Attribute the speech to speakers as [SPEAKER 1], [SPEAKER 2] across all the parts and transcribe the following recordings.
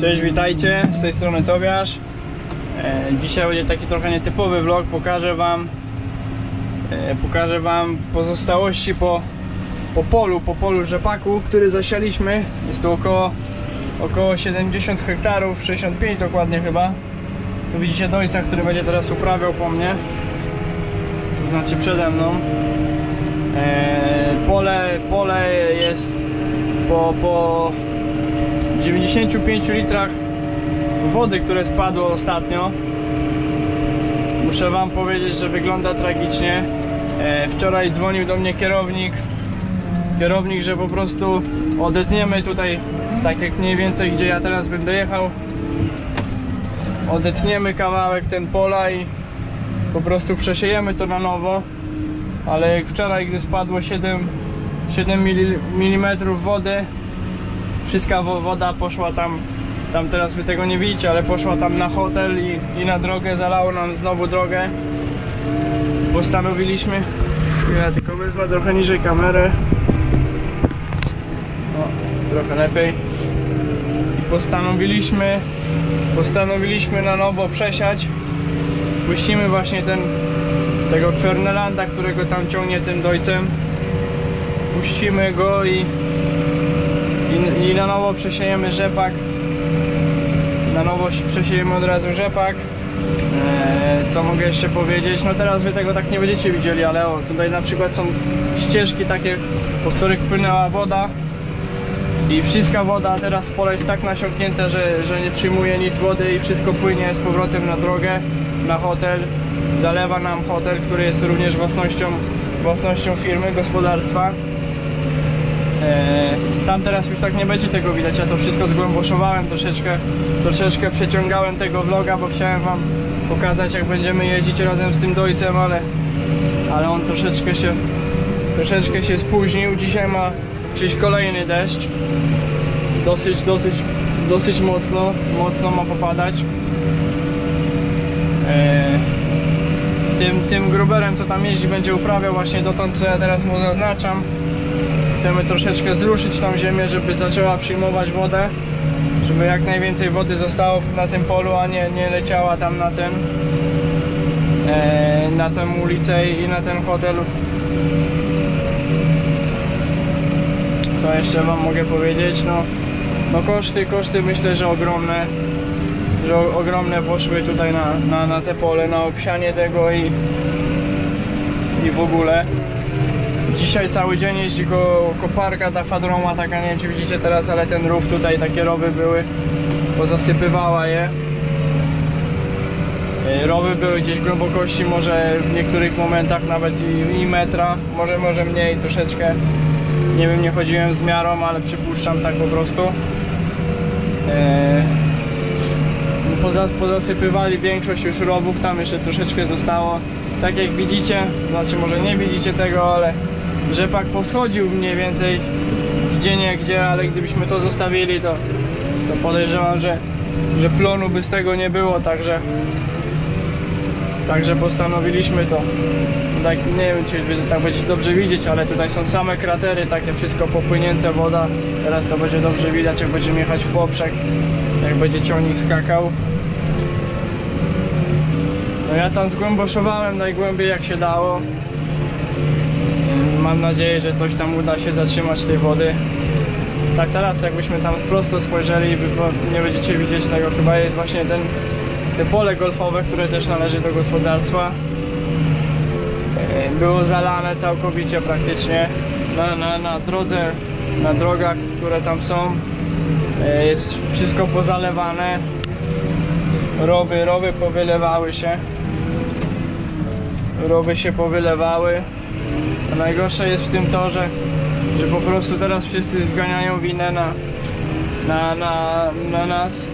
[SPEAKER 1] Cześć, witajcie, z tej strony Tobiasz. E, dzisiaj będzie taki trochę nietypowy vlog, pokażę wam e, pokażę wam pozostałości po, po polu, po polu rzepaku, który zasialiśmy. Jest to około, około 70 hektarów, 65 dokładnie chyba. Tu widzicie dojca, który będzie teraz uprawiał po mnie. To znaczy przede mną. E, pole, pole jest po, po 95 litrach wody, które spadło ostatnio. Muszę Wam powiedzieć, że wygląda tragicznie. E, wczoraj dzwonił do mnie kierownik. Kierownik, że po prostu odetniemy tutaj, tak jak mniej więcej gdzie ja teraz będę jechał. Odetniemy kawałek ten pola i po prostu przesiejemy to na nowo. Ale jak wczoraj, gdy spadło 7, 7 mm wody, wszystka wo- woda poszła tam, tam teraz wy tego nie widzicie, ale poszła tam na hotel i, i na drogę, zalało nam znowu drogę. Postanowiliśmy, ja tylko wezmę trochę niżej kamerę. No, trochę lepiej. I postanowiliśmy, postanowiliśmy na nowo przesiać. Puścimy właśnie ten, tego Kwernelanda, którego tam ciągnie tym dojcem. Puścimy go i i, I na nowo przesiejemy rzepak. Na nowo przesiejemy od razu rzepak. Eee, co mogę jeszcze powiedzieć? No teraz wy tego tak nie będziecie widzieli, ale o, tutaj na przykład są ścieżki takie, po których wpłynęła woda. I wszystka woda teraz pole jest tak nasiąknięte, że, że nie przyjmuje nic wody i wszystko płynie z powrotem na drogę, na hotel. Zalewa nam hotel, który jest również własnością, własnością firmy, gospodarstwa. Eee, Tam teraz już tak nie będzie tego widać, ja to wszystko zgłęboszowałem troszeczkę, troszeczkę przeciągałem tego vloga, bo chciałem wam pokazać jak będziemy jeździć razem z tym dojcem, ale, ale on troszeczkę się, troszeczkę się spóźnił. Dzisiaj ma przyjść kolejny deszcz, dosyć, dosyć, dosyć mocno, mocno ma popadać. Eee, tym, tym gruberem co tam jeździ będzie uprawiał właśnie dotąd co ja teraz mu zaznaczam chcemy troszeczkę zruszyć tą ziemię, żeby zaczęła przyjmować wodę, żeby jak najwięcej wody zostało na tym polu, a nie, nie leciała tam na ten e, na tę ulicę i na ten hotel. Co jeszcze wam mogę powiedzieć? No, no koszty, koszty myślę, że ogromne że ogromne poszły tutaj na, na, na te pole, na obsianie tego i i w ogóle Dzisiaj cały dzień jeździ ko koparka ta fadroma, taka nie wiem czy widzicie teraz, ale ten rów tutaj, takie rowy były, pozasypywała je. E, Rowy były gdzieś głębokości może w niektórych momentach nawet i, i metra, może może mniej troszeczkę. Nie wiem, nie chodziłem z miarą, ale przypuszczam tak po prostu. E, Poza, pozasypywali większość już rowów, tam jeszcze troszeczkę zostało. Tak jak widzicie, znaczy może nie widzicie tego, ale rzepak poschodził mniej więcej gdzie nie gdzie, ale gdybyśmy to zostawili, to, to podejrzewam, że, że plonu by z tego nie było, także także postanowiliśmy to. Tak, nie wiem, czy tak będziecie dobrze widzieć, ale tutaj są same kratery, takie wszystko popłynięte woda. Teraz to będzie dobrze widać, jak będziemy jechać w poprzek, jak będzie ciągnik skakał. No ja tam zgłęboszowałem najgłębiej jak się dało. Mam nadzieję, że coś tam uda się zatrzymać tej wody. Tak teraz jakbyśmy tam prosto spojrzeli, nie będziecie widzieć tego, chyba jest właśnie ten, te pole golfowe, które też należy do gospodarstwa. E, Było zalane całkowicie praktycznie na, na, na drodze, na drogach, które tam są. E, Jest wszystko pozalewane. Rowy, rowy powylewały się. Rowy się powylewały. Najgorsze jest w tym to, że, że po prostu teraz wszyscy zganiają winę na, na, na, na nas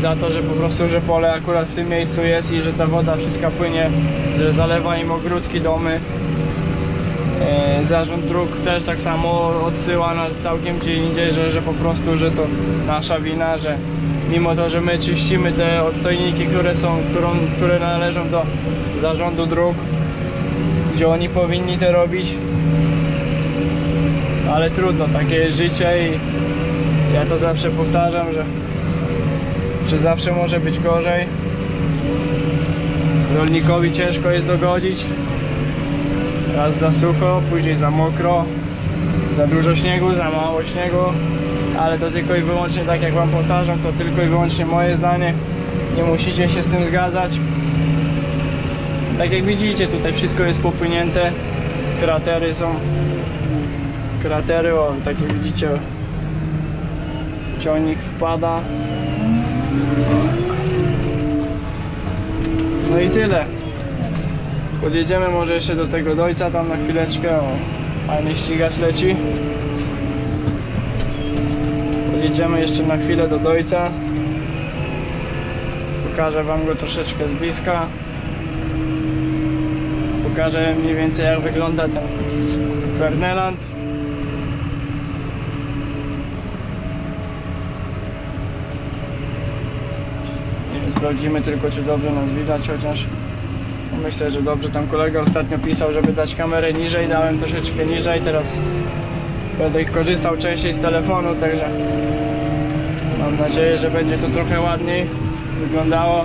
[SPEAKER 1] za to, że po prostu, że pole akurat w tym miejscu jest i że ta woda wszystka płynie, że zalewa im ogródki, domy. E, Zarząd dróg też tak samo odsyła nas całkiem gdzie indziej, że, że po prostu, że to nasza wina, że mimo to, że my czyścimy te odstojniki, które są, którą, które należą do zarządu dróg, gdzie oni powinni to robić, ale trudno, takie życie i ja to zawsze powtarzam, że Czy zawsze może być gorzej? Rolnikowi ciężko jest dogodzić. Raz za sucho, później za mokro, za dużo śniegu, za mało śniegu, ale to tylko i wyłącznie, tak jak Wam powtarzam, to tylko i wyłącznie moje zdanie. Nie musicie się z tym zgadzać. Tak jak widzicie, tutaj wszystko jest popłynięte. Kratery są. Kratery, o, tak jak widzicie, ciągnik wpada. No i tyle. Podjedziemy może jeszcze do tego dojca tam na chwileczkę. O, fajny ścigacz leci. Podjedziemy jeszcze na chwilę do dojca. Pokażę wam go troszeczkę z bliska. Pokażę mniej więcej jak wygląda ten wiem, sprawdzimy tylko czy dobrze nas widać, chociaż myślę, że dobrze. Tam kolega ostatnio pisał, żeby dać kamerę niżej, dałem troszeczkę niżej, teraz będę korzystał częściej z telefonu, także mam nadzieję, że będzie to trochę ładniej wyglądało.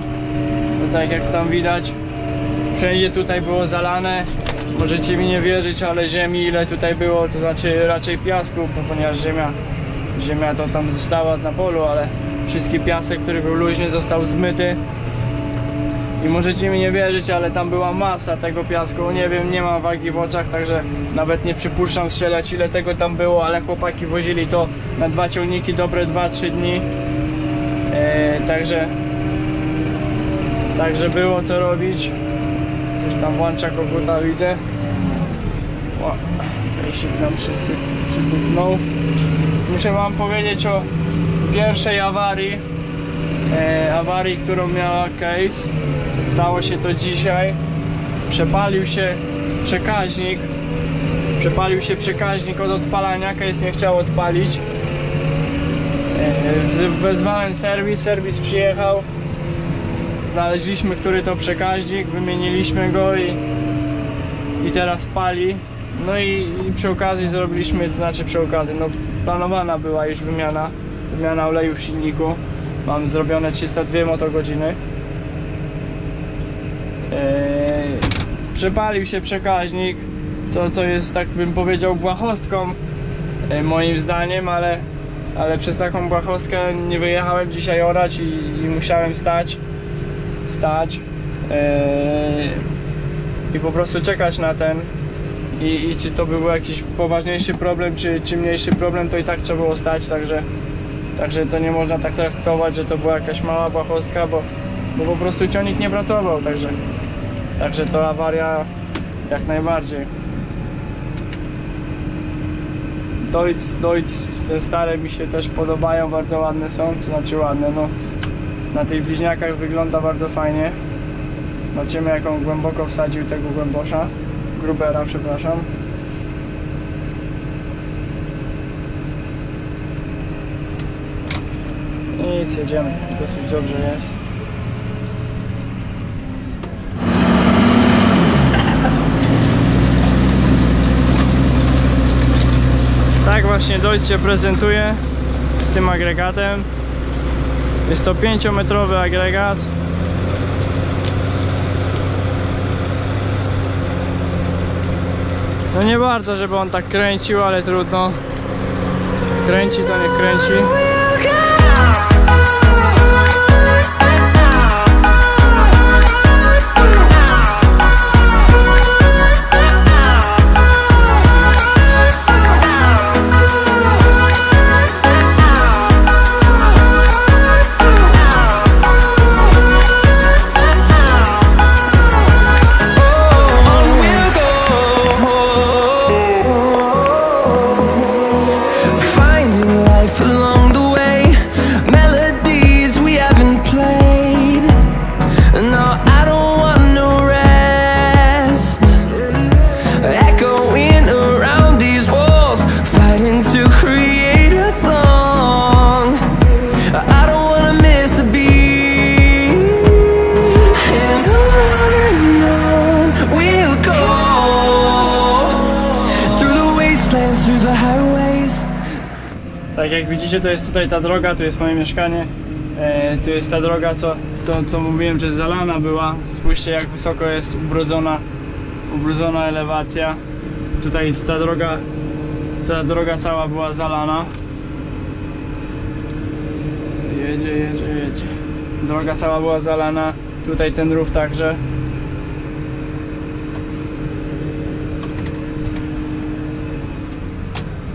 [SPEAKER 1] Tak jak tam widać, wszędzie tutaj było zalane. Możecie mi nie wierzyć, ale ziemi ile tutaj było, to znaczy raczej piasku, ponieważ ziemia, ziemia to tam została na polu, ale wszystki piasek, który był luźny został zmyty. I możecie mi nie wierzyć, ale tam była masa tego piasku. Nie wiem, nie mam wagi w oczach, także nawet nie przypuszczam strzelać ile tego tam było, ale chłopaki wozili to na dwa ciągniki dobre 2-3 dni. Eee, także Także było co robić. Coś tam włącza koguta widzę. O, Fejsik nam wszyscy. Muszę wam powiedzieć o pierwszej awarii. E, awarii, którą miała Case. Stało się to dzisiaj. Przepalił się przekaźnik. Przepalił się przekaźnik od odpalania. Case nie chciał odpalić. E, wezwałem serwis, serwis przyjechał znaleźliśmy, który to przekaźnik, wymieniliśmy go i, i teraz pali. No i, i przy okazji zrobiliśmy, to znaczy przy okazji, no planowana była już wymiana, wymiana oleju w silniku. Mam zrobione 302 motogodziny. Eee, przepalił się przekaźnik, co, co jest, tak bym powiedział, błahostką e, moim zdaniem, ale, ale przez taką błahostkę nie wyjechałem dzisiaj orać i, i musiałem stać stać yy, i po prostu czekać na ten i, i czy to był jakiś poważniejszy problem, czy, czy mniejszy problem, to i tak trzeba było stać, także, także to nie można tak traktować, że to była jakaś mała błahostka, bo, bo po prostu ciągnik nie pracował, także, także to awaria jak najbardziej. Deutz, Deutz, te stare mi się też podobają, bardzo ładne są, to znaczy ładne, no na tych bliźniakach wygląda bardzo fajnie. Zobaczymy jak głęboko wsadził tego głębosza. Grubera, przepraszam. Nic, jedziemy. Dosyć dobrze jest. Tak właśnie Deutsch się prezentuje z tym agregatem. Jest to 5-metrowy agregat. No nie bardzo, żeby on tak kręcił, ale trudno. Kręci to nie kręci. Tak jak widzicie, to jest tutaj ta droga, tu jest moje mieszkanie. E, tu jest ta droga, co, co, co mówiłem, że zalana była. Spójrzcie jak wysoko jest ubrudzona, ubrudzona elewacja. Tutaj ta droga, ta droga cała była zalana. Jedzie, jedzie, jedzie. Droga cała była zalana. Tutaj ten rów także.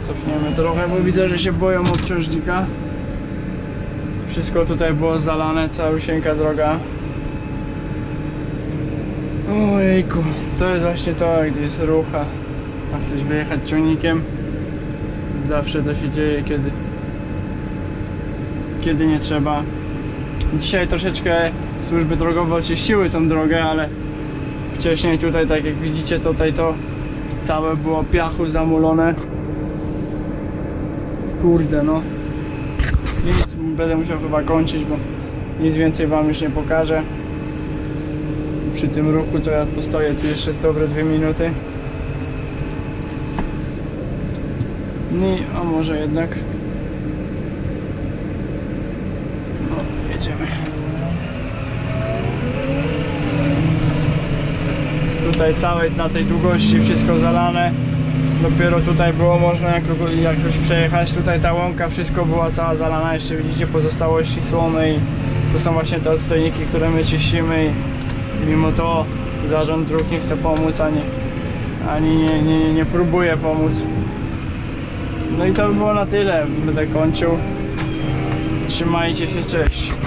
[SPEAKER 1] Cofniemy trochę, bo widzę, że się boją obciążnika. Wszystko tutaj było zalane, całusieńka droga. Ojejku, to jest właśnie to, gdy jest rucha. A chcesz wyjechać ciągnikiem? Zawsze to się dzieje, kiedy kiedy nie trzeba. Dzisiaj troszeczkę służby drogowe oczyściły tą drogę, ale wcześniej tutaj, tak jak widzicie, tutaj to całe było piachu zamulone. Kurde no. Nic, będę musiał chyba kończyć, bo nic więcej wam już nie pokażę. Przy tym ruchu to ja postoję tu jeszcze z dobre dwie minuty. No a może jednak No, jedziemy. Tutaj całej na tej długości wszystko zalane. Dopiero tutaj było można jako, jakoś przejechać. Tutaj ta łąka, wszystko była cała zalana. Jeszcze widzicie pozostałości słomy to są właśnie te odstojniki, które my czyścimy i mimo to zarząd dróg nie chce pomóc, ani, ani nie, nie, nie, nie próbuje pomóc. No i to by było na tyle. Będę kończył. Trzymajcie się, cześć.